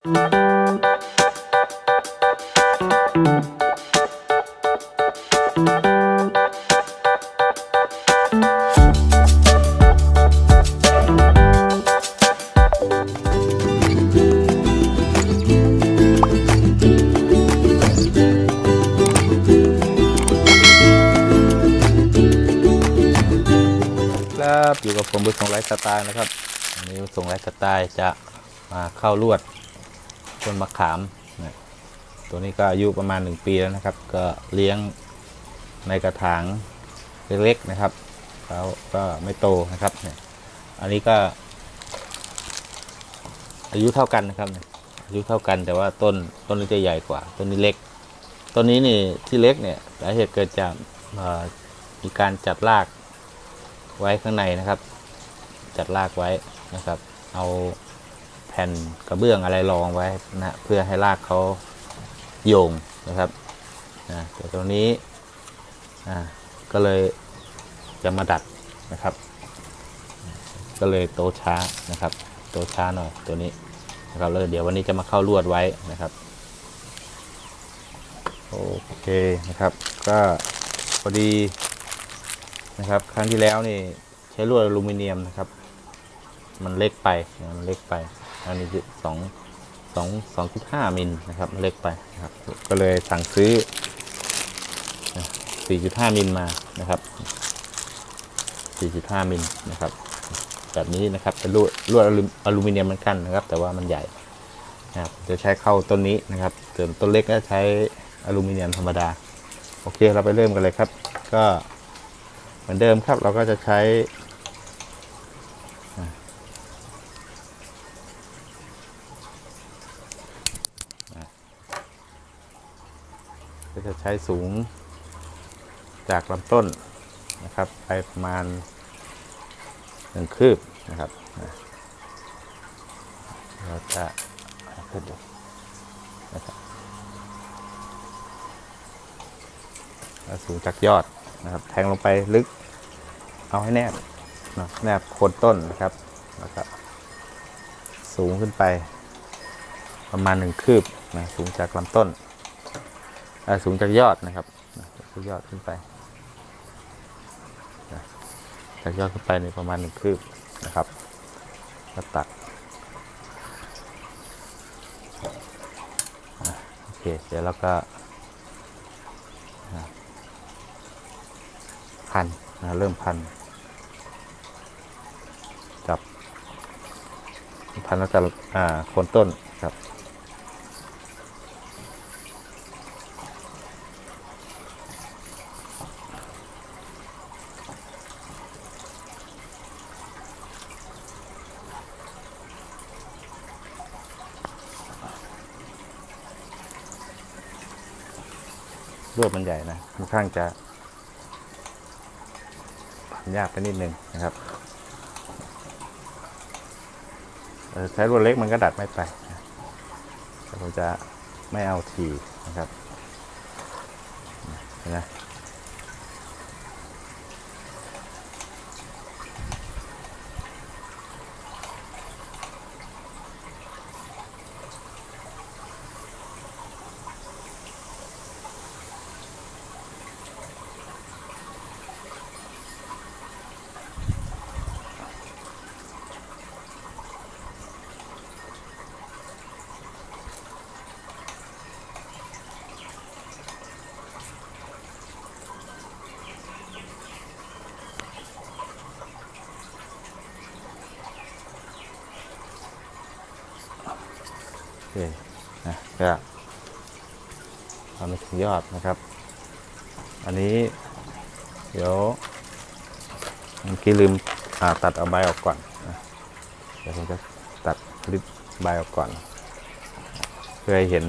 ครับอยู่กับผมบุญส่งไลฟ์สไตล์นะครับวันนี้บุญส่งไลฟ์สไตล์จะมาเข้าลวด ต้นมะขามนะตัวนี้ก็อายุประมาณ 1 ปีแล้วนะครับ ก็เลี้ยงในกระถางเล็กๆนะครับแล้วก็ไม่โตนะครับเนี่ยอันนี้ก็ อายุเท่ากันนะครับอายุเท่ากันแต่ว่าต้นต้นนี้จะใหญ่กว่า ต้นนี้เล็ก ต้นนี้นี่ที่เล็กเนี่ยสาเหตุเกิดจากมีการจัดรากไว้ข้างในนะครับ จัดรากไว้นะครับ เอา แผ่นกระเบื้องอะไรรองไว้นะเพื่อให้รากเขาโยงนะครับนะแต่ตรงนี้อ่าก็เลยจะมาดัดนะครับ ก็เลยโตช้านะครับ โตช้าหน่อยตัวนี้นะครับแล้วเดี๋ยววันนี้จะมาเข้าลวดไว้นะครับโอเคนะครับ ก็พอดีนะครับ ครั้งที่แล้วนี่ใช้ลวดอลูมิเนียมนะครับ มันเล็กไปนะมันเล็กไป อันนี้คือสองสองสองจุดห้ามิลนะครับ เล็กไปนะครับ ก็เลยสั่งซื้อสี่จุดห้ามิลมานะครับสี่จุดห้ามิลนะครับแบบนี้นะครับเป็นลวดลวดอลูอลูมิเนียมเหมือนกันนะครับ แต่ว่ามันใหญ่นะครับจะใช้เข้าต้นนี้นะครับส่วนต้นเล็กก็ใช้อลูมิเนียมธรรมดา โอเคเราไปเริ่มกันเลยครับ ก็เหมือนเดิมครับเราก็จะใช้อะอะ ก็จะใช้สูงจากลำต้นนะครับ ไปประมาณหนึ่งคืบนะครับเราจะขึ้นดูนะครับสูงจากยอดนะครับ แทงลงไปลึก เอาให้แนบนะแนบโคนต้นนะครับ แล้วก็สูงขึ้นไปประมาณหนึ่งคืบนะสูงจากลำต้น สูงจากยอดนะครับจากยอดขึ้นไปจากยอดขึ้นไปในประมาณหนึ่งคืบนะครับแล้วตัดโอเคเดี๋ยวเราก็พันนะเริ่มพันจับพันแล้วจะอ่าโคนต้นครับ รวดมันใหญ่นะค่อนข้างจะยากไปนิดนึงนะครับใช้รวดเล็กมันก็ดัดไม่ไปแต่ผมจะไม่เอาทีนะครับเห็นไเคนะก็ทำไปถึงยอดนะครับ อันนี้ เดี๋ยวเมื่อกี้ลืมตัดเอาใบออกก่อนนะเดี๋ยวผมจะตัดริบใบออกก่อน เพื่อให้เห็น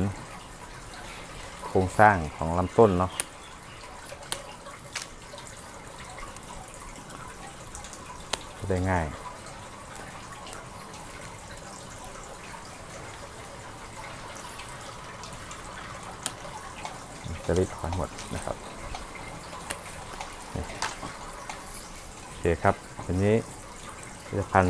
โครงสร้างของลำต้นเนาะได้ง่าย จะรีบถอนหมดนะครับโอเคครับวันนี้ผลิตภัณ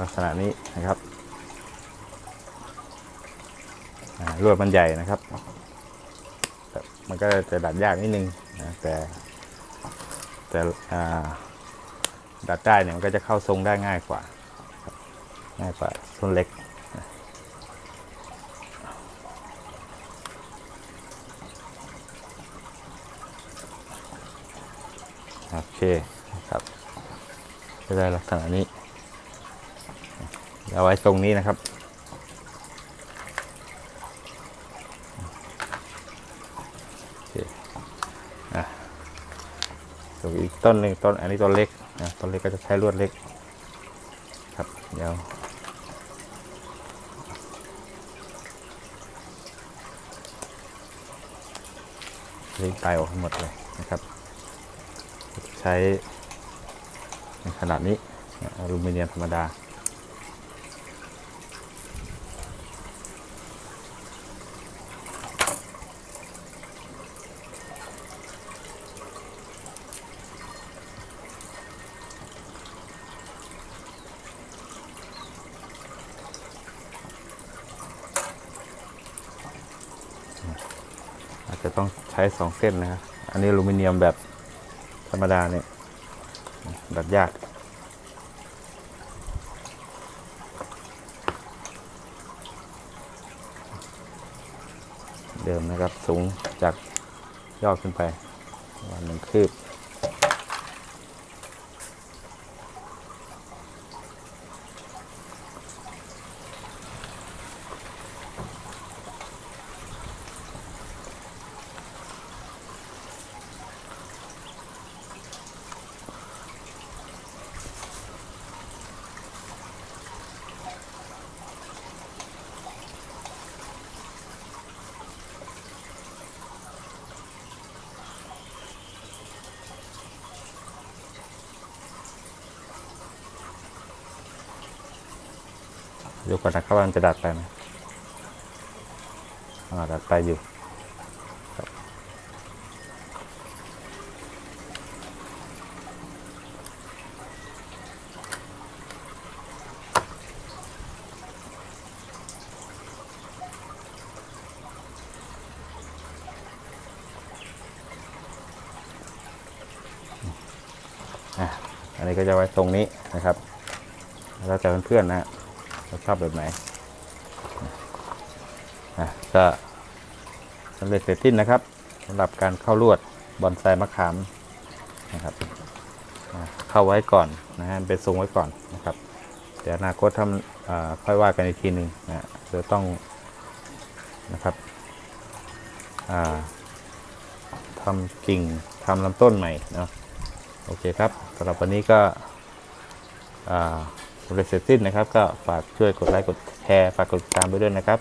ลักษณะนี้นะครับลวดมันใหญ่นะครับ มันก็จะดัดยากนิดนึงนะแต่แต่ดัดได้เนี่ยมันก็จะเข้าทรงได้ง่ายกว่า ง่ายกว่าต้นเล็กโอเค จะได้ลักษณะนี้เอาไว้ตรงนี้นะครับ อีกต้นหนึ่งต้นอันนี้ต้นเล็กนะต้นเล็กก็จะใช้ลวดเล็ก ครับเดี๋ยวเล็กตายออกหมดเลยนะครับ ใช้ ขนาดนี้อลูมิเนียมธรรมดาอาจจะต้องใช้สองเส้นนะครับ อันนี้อลูมิเนียมแบบธรรมดาเนี่ย ดัดยากเดิมนะครับสูงจากยอดขึ้นไปวันหนึ่งคืบ ดูก่อนนะครับว่ามันจะดัดไปไหมอ่าดัดไปอยู่อะอันนี้ก็จะไว้ตรงนี้นะครับ แล้วแต่เพื่อนๆนะ เราชอบแบบไหนอะก็สำเร็จเสร็จสิ้นนะครับสำหรับการเข้าลวดบอนไซมะขามนะครับเข้าไว้ก่อนนะฮะเป็นทรงไว้ก่อนนะครับ เดี๋ยวอนาคตทำค่อยว่ากันอีกทีหนึ่งนะเดี๋ยวต้องนะครับทำกิ่งทำลำต้นใหม่เนาะโอเคครับสำหรับวันนี้ก็อ่า เรเสร็จสิ้นนะครับ ก็ฝากช่วยกดไลค์กดแชร์ฝากกดติดตามไปด้วยนะครับ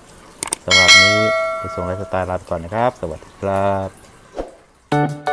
สำหรับนี้ผู้ส่งไลฟ์สไตล์ลาไปก่อนนะครับ สวัสดีครับ